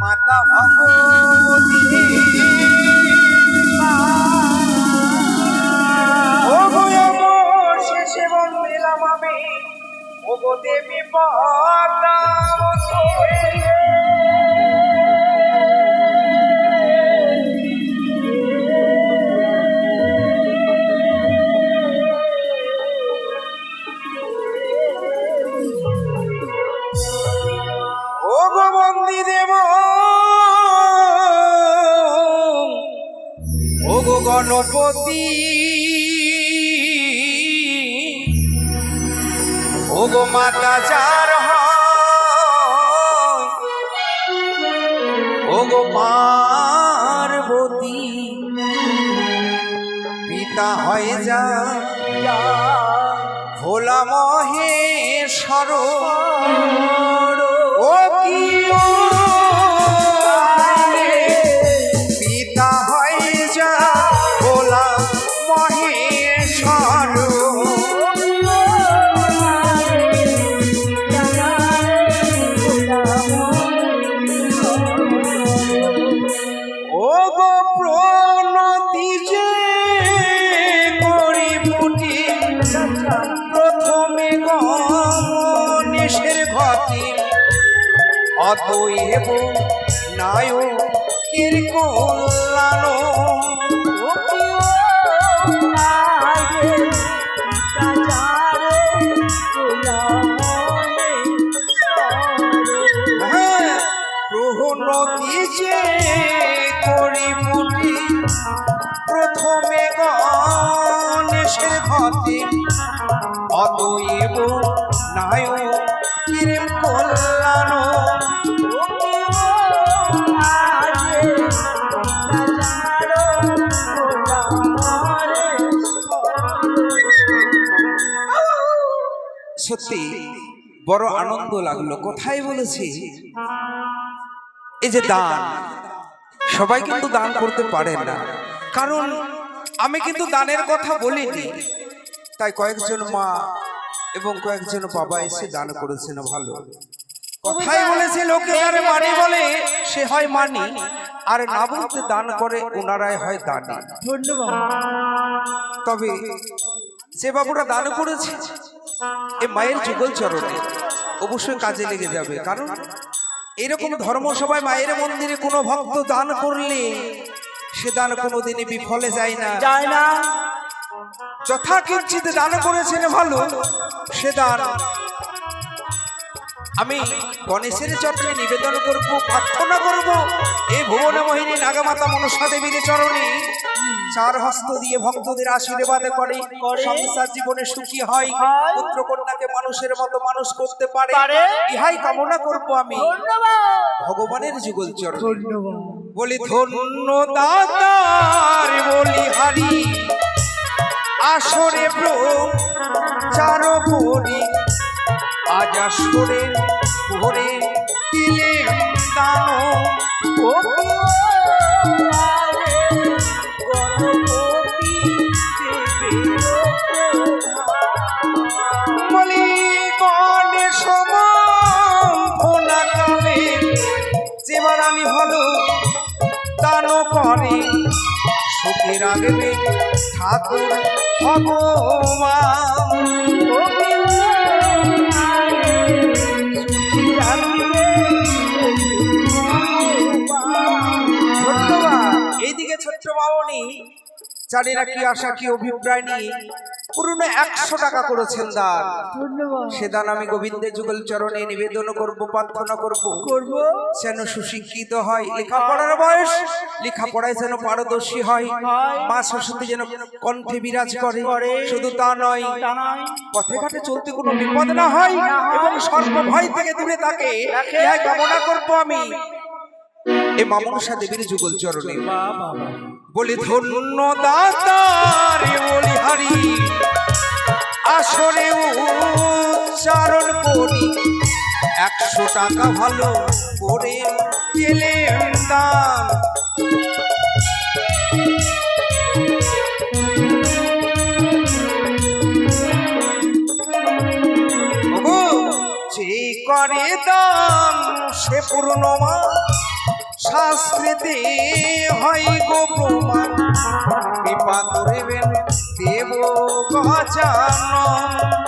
মাতা ভগবতী। গণপতি ও গো মাতা যার হয় পার্বতী পিতা হয়ে যা ভোলা মহেশ্বর। অতএব নায়কের কল্যাণ সত্যি বড় আনন্দ লাগল। কোথায় বলেছি? এই যে দান সবাই কিন্তু দান করতে পারে না। কারণ আমি কিন্তু দানের কথা বলিনি। তাই কয়েকজন মা এবং কয়েকজন বাবা এসে দান করেছেন ভালো। কথাই বলেছে লোকে যারে মানি বলে সে হয় মানি। আর না বলতে দান করে ওনারাই হয় দানি। তবে যে বাবুরা দান করেছে এ মায়ের যুগল চরণে অবশ্যই কাজে লেগে যাবে। কারণ এরকম ধর্মসভায় মায়ের মন্দিরে কোনো ভক্ত দান করলে সে দান কোনোদিনই বিফলে যায় না। যায় না। যথা কিঞ্চিত দান করেছেন ভালো সে দান। আমি গণেশের চরণে নিবেদন করব প্রার্থনা করব এই ভুবন মোহিনী নাগামাতা মনসা দেবীর চরণে চার হস্ত দিয়ে ভক্তদের আশীর্বাদ করে। সংসার জীবনে সুখী হয়। পুত্র কন্যাকে মানুষের মতো মানুষ করতে পারে। ইহাই কামনা করব আমি। ভগবানের যুগল চরণ। বলি ধন্য দাতার বলি হারি। আসরে চার করি আজ আসরে ভরে দিলে দান রাখবে ঠাকুর ভগবান। এইদিকে ছোট্ট মামনি জানি না কি আশা কি অভিপ্রায় নিয়ে। পুরনো একশো টাকা করেছেন দান। ধন্যবাদ। সে দান আমি গোবিন্দের যুগল চরণে নিবেদন করব প্রার্থনা করব। করব? যেন সুশিক্ষিত হয়। লেখাপড়ার বয়স লেখাপড়ায় যেন পারদর্শী হয়। মা সরস্বতী যেন কণ্ঠে বিরাজ করে। শুধু তা নয় পথে ঘাটে চলতে কোনো বিপদ না হয়। এবং সর্ব ভয় থেকে দূরে থাকে কামনা করব আমি। এ মামনসা দেবীর যুগল চরণে। বলি ধন্য দাতারে বলি হারি আসরে উচ্চারণ করি। একশো টাকা ভালো করে গেলে দান। যে করে দান সে পূর্ণমা শাস্ত্রেতে হয় গো প্রমাণ। কৃপা করিবেন দেব গজানন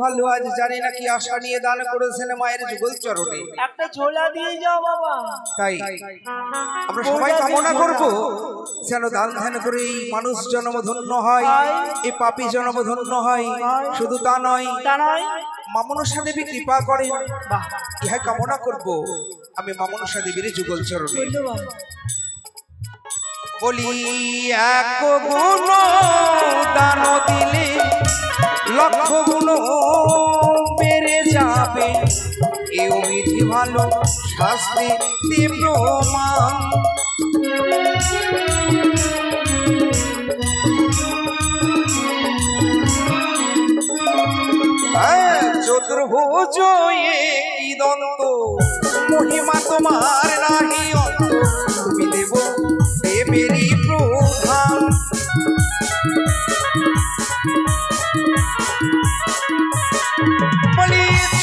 ভালো আজ জানি না কি আশা নিয়ে দান করেছেন মায়ের যুগল চরণে। একটা ছোলা দিয়ে যাও বাবা। তাই আমরা সবাই কামনা করব যেন দান ধ্যান করে এই মানুষ জন্ম ধন্য হয় এই পাপী জন্ম ধন্য হয় শুধু তা নয় তা নয়। মামনসা দেবী কৃপা করেন। ইহা কামনা করব আমি মামনসা দেবীর যুগল চরণে। বলি এক গুণ দান দিলে গুণ বেড়ে যাবে। এও বিধি ভালো শাস্তি তীব্র মান হ্যাঁ, চতুর্ভুজ কি দন্ত? মহিমা তোমার নাহি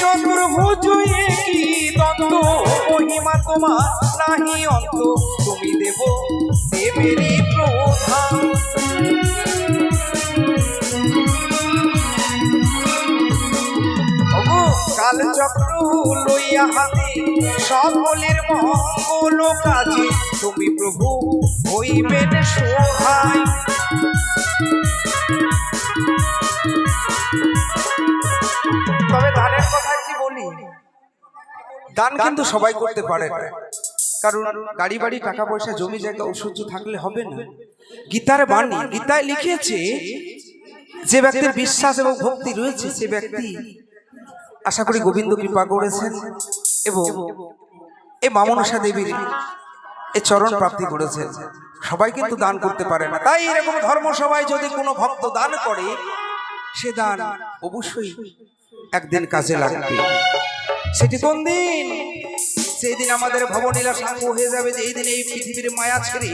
বলি চতুর্ভুজ কি দন্ত। মহিমা তোমার নাহি অন্ত। তুমি সকলের মঙ্গল কাজে। তুমি প্রভু হইবেন সহায় তবে দানের কথা দান কিন্তু সবাই করতে পারে। না কারণ গাড়ি বাড়ি টাকা পয়সা জমি জায়গা ঐশ্বর্য থাকলে হবে না। গীতার বাণী গীতায় লিখেছে যে ব্যক্তির বিশ্বাস এবং ভক্তি রয়েছে সে ব্যক্তি আশা করি গোবিন্দ কৃপা করেছেন এবং এ মামনসা দেবীর এ চরণ প্রাপ্তি করেছেন। সবাই কিন্তু দান করতে পারে না। তাই এরকম ধর্ম সভায় যদি কোনো ভক্ত দান করে সে দান অবশ্যই একদিন কাজে লাগবে। সেটি কোন দিন? সেই দিন আমাদের ভবনীলা সাঙ্গ হয়ে যাবে যে এই দিন এই পৃথিবীর মায়া ছেড়ে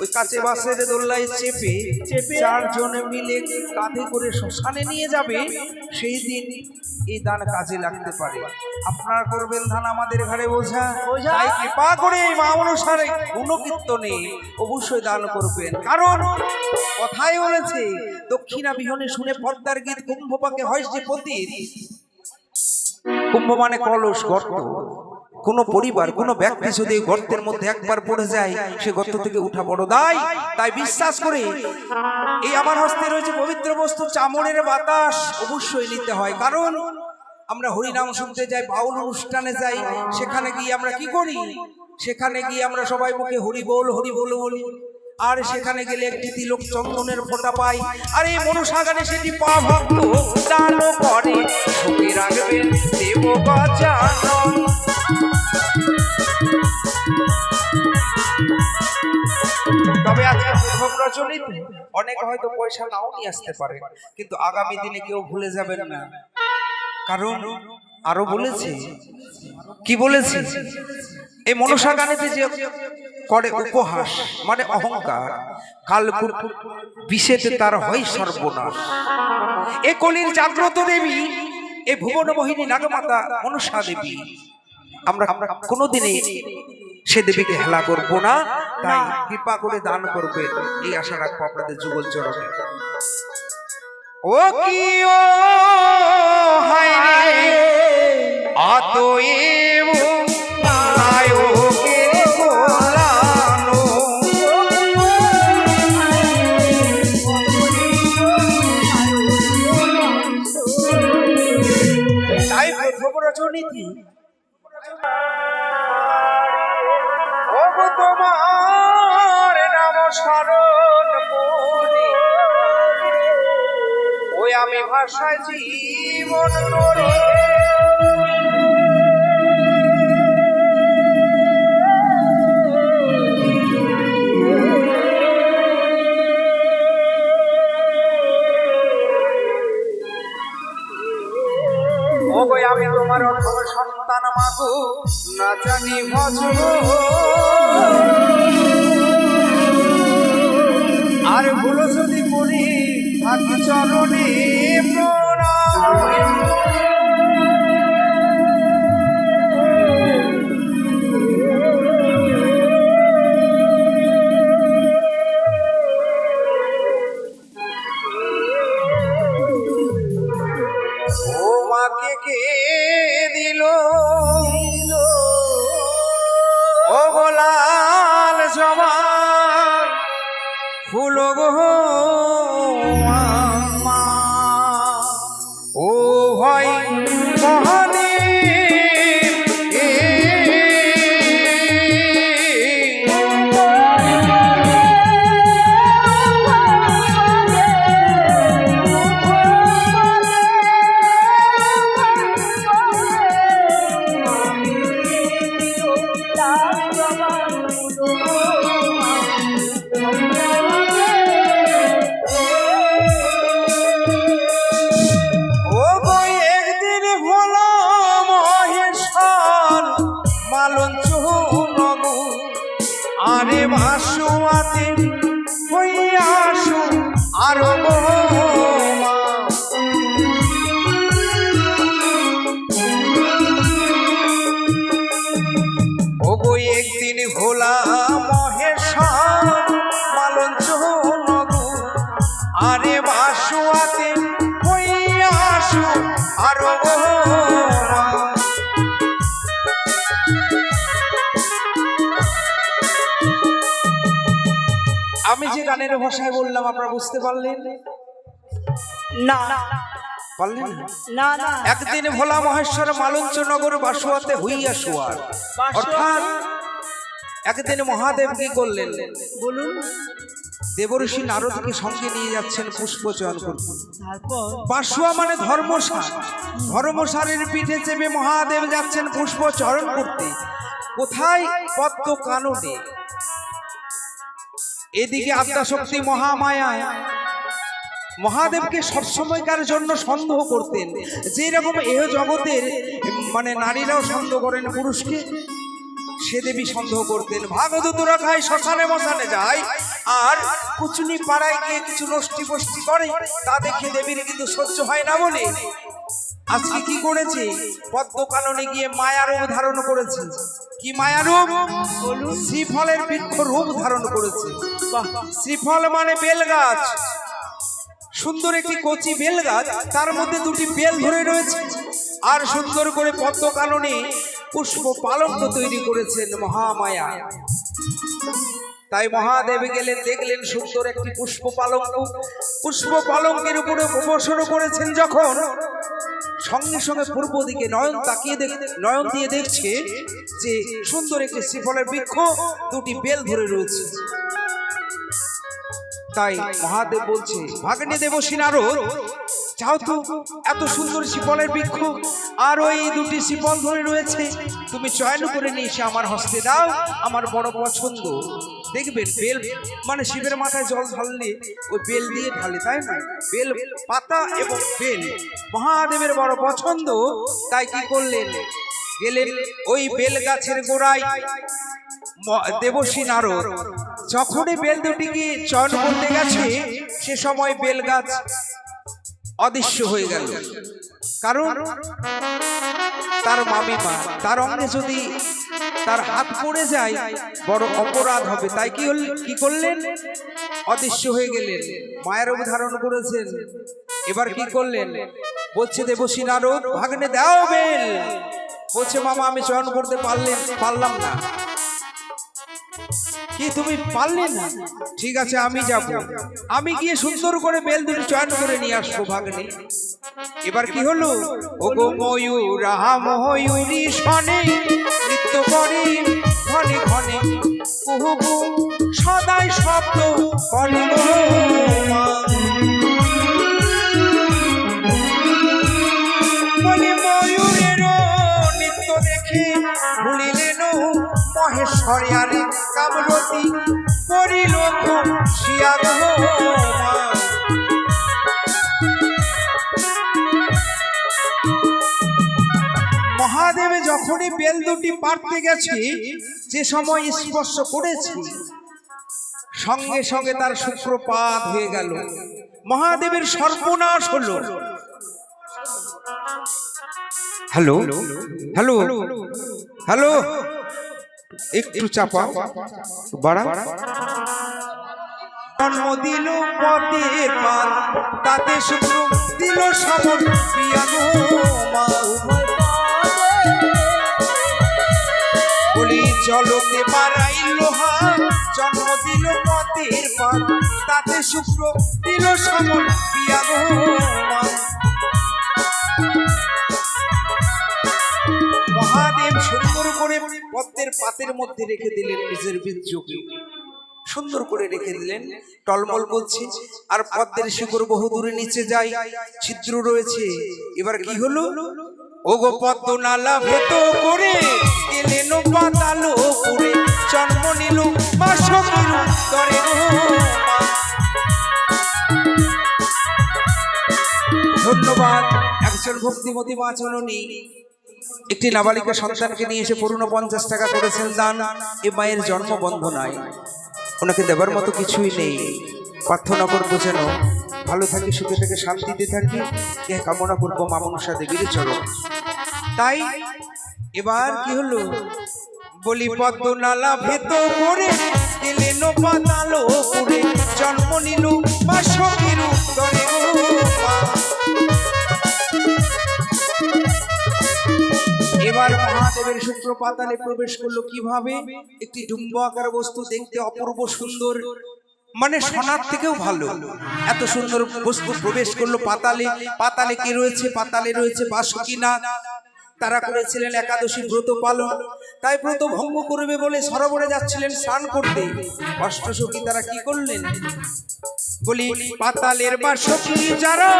ওই কাছে বাসের দোল্লায় চেপে চেপে চারজন মিলে কাঁধে করে শ্মশানে নিয়ে যাবে। সেই দিন এই দান কাজে লাগতে পারে। আপনার করবেন ধান আমাদের ঘরে বোঝা। তাই কৃপা করে এই মা অনুসারে গুণকীর্তনে অবশ্যই দান করবেন। কারণ কথাই বলেছে দক্ষিণা বিহনে শুনে পদ্মার গীত কুম্ভপাকে হয় যে পতির কুম্ভ মানে কলস গর্ত। কোন পরিবার, কোন ব্যক্তি যদি গর্তের মধ্যে একবার পড়ে যায়, সে গর্ত থেকে উঠা বড় দায়। তাই বিশ্বাস করে এই আমার হস্তে রয়েছে পবিত্র বস্তু, চামড়ের বাতাস অবশ্যই নিতে হয়। কারণ আমরা হরিনাম শুনতে যাই, বাউল অনুষ্ঠানে যাই, সেখানে গিয়ে আমরা কি করি? সেখানে গিয়ে আমরা সবাই মুখে হরি বল হরি বল বলি আর সেখানে গেলে একটি তিলক চন্দনের ফোঁটা পাই। আর এই মনুসাগানে সেটি পা ভক্ত দানও করে সুখে রাখবেন দেব গজানন। তবে আজকে প্রথম রচনীতে অনেকে হয়তো পয়সা নাও নিয়ে আসতে পারে, কিন্তু আগামী দিনে কেউ ভুলে যাবেন না। কারণ আরও বলেছে। কি বলেছে? এই মনসা গানেতে যে করে উপহাস মানে অহংকার কালকুট বিষেতে তার হয় সর্বনাশ। এ কলির জাগ্রত দেবী এ ভুবন মোহিনী নাগমাতা মনসা দেবী। আমরা কোনোদিনই সে দেবীকে হেলা করব না। তাই কৃপা করে দান করবে এই আশা রাখব আপনাদের যুগল চরণে। ও কি ও হায় অতএব নায়কের গোলানো তাই প্রথম রচনীতি তোমার নাম আমি ভাষায় জীবন করি। আমি তোমার অথব সন্তান মাগো না জানি ভজ চরণে প্রণাম। মালন ভাসু আরে ভাসুয়াতে হইয়াসু আরও গো যে গানের ভাষায় বললাম আপনারা বুঝতে পারলেন? না। পারলেন? না? একদিন ভোলা মহেশ্বর মালঞ্চনগর বাসুয়াতে হইয়া শুয়ার। অর্থাৎ একদিন মহাদেব কি করলেন? বলুন। দেবঋষি নারদকে সঙ্গে নিয়ে যাচ্ছেন পুষ্প চয়ন করতে। তারপর? বাসুয়া মানে ধর্মসার। ধর্মসারের পিঠে চেপে মহাদেব যাচ্ছেন পুষ্প চরণ করতে। কোথায়? পদ্ম কাননে এদিকে আদ্যাশক্তি মহামায়া মহাদেবকে সবসময়কার জন্য সন্দেহ করতেন। যে রকম এহ জগতের মানে নারীরাও সন্দেহ করেন পুরুষকে সে দেবী সন্দেহ করতেন। ভাগদূতরা খায় শ্মশানে মশানে যায় আর কুচুনি পাড়ায় গিয়ে কিছু নষ্টি ফষ্টি করে তা দেখে দেবীর কিন্তু সহ্য হয় না বলে। আজকে কি করেছে? পদ্ম কাননে গিয়ে মায়ারূপ ধারণ করেছে। কি মায়ারূপ? শ্রীফলের বৃক্ষ রূপ ধারণ করেছে। শ্রীফল মানে বেল গাছ সুন্দর একটি কচি বেল গাছ তার মধ্যে দুটি বেল ধরে রয়েছে। আর সুন্দর করে পদ্ম কাননে পুষ্প পালঙ্ক তৈরি করেছেন মহামায়া। তাই মহাদেব গেলেন, দেখলেন সুন্দর একটি পুষ্প পালঙ্ক পুষ্প পালঙ্কের উপরে বসন করেছেন যখন সঙ্গে সঙ্গে পূর্ব দিকে নয়ন তাকিয়ে দেখ, নয়ন দিয়ে দেখছে যে সুন্দর একটি শ্রীফলের বৃক্ষ, দুটি বেল ধরে রয়েছে। তাই মহাদেব বলছে, ভাগ্নে দেবসী নারদ যাও তো, এত সুন্দর শিপলের বৃক্ষ আর ওই দুটি শিপল ধরে রয়েছে। তুমি চয়ন করে নিয়ে এসে আমার হস্তে দাও, আমার বড় পছন্দ। দেখবেন বেল মানে শিবের মাথায় জল ঢাললে, ওই বেল দিয়ে ঢালে, তাই না? বেল, পাতা এবং বেল, মহাদেবের বড় পছন্দ। তাই কি করলেন? গেলেন ওই বেল গাছের গোড়ায় দেবশ্রী নারদ যখনই বেল দুটিকে চয়ন করতে গেছে, সে সময় বেল গাছ অদৃশ্য হয়ে গেল। কারণ তার মামিমা, তার অঙ্গে যদি তার হাত পড়ে যায়, বড় অপরাধ হবে। তাই কি হল কি করলেন? অদৃশ্য হয়ে গেলেন। মায়ের ধারণ করেছেন। এবার কি করলেন? বলছে দেবশ্রী নারদ ভাগ্নে দাও বেল। বলছে, মামা, আমি চয়ন করতে পারলেন পারলাম না। কি তুমি পারলে না? ঠিক আছে, আমি যাব। আমি গিয়ে সুন্দর করে বেল দুটো চয়ন করে নিয়ে আসব ভাগ্নে। এবার কি হলো? ওগো ময়ূর, আহা ময়ূরী শনে নৃত্য করে ঘনে ঘনে কুহু সদাই শব্দ করে আরে কামরতি শিয়া গো মহাদেবে যখনই বেল দুটি পারতে গেছে যে সময় স্পর্শ করেছি সঙ্গে সঙ্গে তার সূত্রপাত হয়ে গেল। মহাদেবের সর্বনাশ হলো। হ্যালো? হ্যালো? হ্যালো? একটু চাপা। বাড়া। দিল তাতে শুক্র দিল হাত জন্ম পথের পান, তাতে শুক্র দিল সামন পিয়ানো মহাদেব সুন্দর করে পদ্মের পাতের মধ্যে রেখে দিলেন নিজের বীর্যকে। সুন্দর করে রেখে দিলেন, টলমল বলছে আর পদ্মের শিকড় বহু দূরে নিচে যায়, ছিদ্র রয়েছে। এবার কি হলো? ও গো পদ্ম নালা ভেত করে এলেন পাতালো করে জন্ম নিল গো ধন্যবাদ, একজন ভক্তিমতী জননী একটি নাবালিকা সন্তানকে নিয়ে এসে পুরনো পঞ্চাশ টাকা করেছেন দান, এ মায়ের জন্ম বন্ধনায় ওনাকে দেবার মতো কিছুই নেই। প্রার্থনা করব যেন ভালো থাকি, সুখে থেকে, শান্তিতে থাকি এ কামনা করব মামনসা দেবীর চরণ। তাই এবার কি হলো? বলি, পদ্ম নালা ভেত করে করে জন্ম নিল বাসকির উত্তরে। পাতালে প্রবেশ করল কীভাবে? একটি ডুম্ব আকার বস্তু দেখতে অপূর্ব সুন্দর মানে সোনার থেকেও ভালো। এত সুন্দর বস্তু প্রবেশ করল পাতালে। পাতালে কি রয়েছে? পাতালে রয়েছে বাসুকিনাথ তারা করেছিলেন একাদশী ব্রত পালন। তাই ব্রত ভঙ্গ করবে বলে সরোবরে যাচ্ছিলেন স্নান করতে। অষ্টসখী তারা কি করলেন? বলি, পাতালের বাসকি যারা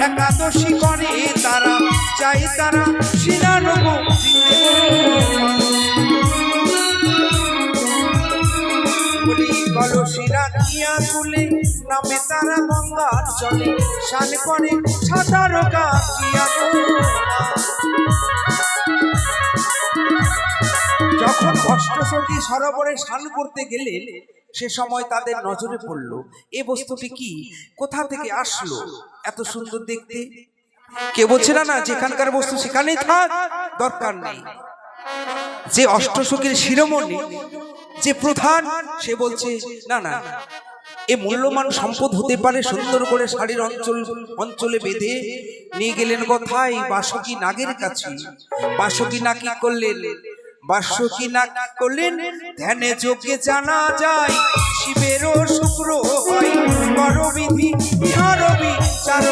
একাদশী করে তারা, চাই তারা শিলানব দিয়া তুলে নামে তারা গঙ্গার চলে শান করে সাঁতার কাকিয়া গো যখন অষ্টসখী সরোবরে স্নান করতে গেলেন সে সময় তাদের নজরে পড়ল। এ বস্তুটি কি? কোথা থেকে আসলো? এত সুন্দর দেখতে। কে বলছে, না না, যেখানকার বস্তু সেখানেই থাক, দরকার নেই। যে অষ্টসখীর শিরোমণি, যে প্রধান, সে বলছে, না না, এ মূল্যবান সম্পদ হতে পারে সুন্দর করে শাড়ির অঞ্চল, অঞ্চলে বেঁধে নিয়ে গেলেন কোথায় বাসকি নাগের কাছে। বাসকি না কি করলেন বাসকি না কি করলেন, ধ্যানে যোগ্যে জানা যায়, শিবেরও শুক্র হয় বড় বিধি ইহার বিচার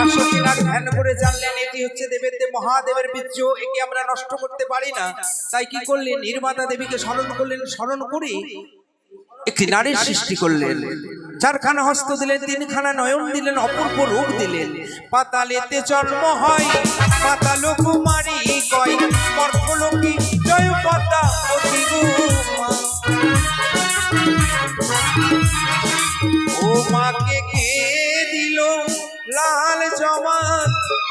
আশকিনার ধ্যান করে জানলেন, এটি হচ্ছে দেবের দেব মহাদেবের বীর্য একে আমরা নষ্ট করতে পারি না। তাই কি করলেন, নির্মাতা দেবীকে স্মরণ করলেন, স্মরণ করে একটি নারীর সৃষ্টি করলেন। চারখানা হস্ত দিলেন, তিনখানা নয়ন দিলেন, অপূর্ব রূপ দিলেন পাতালেতে জন্ম হয়, পাতাল কুমারী কয় মর্তলোকে জয় পাতা। ও মাকে কে দিল লাল জমা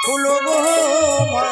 ফুল মা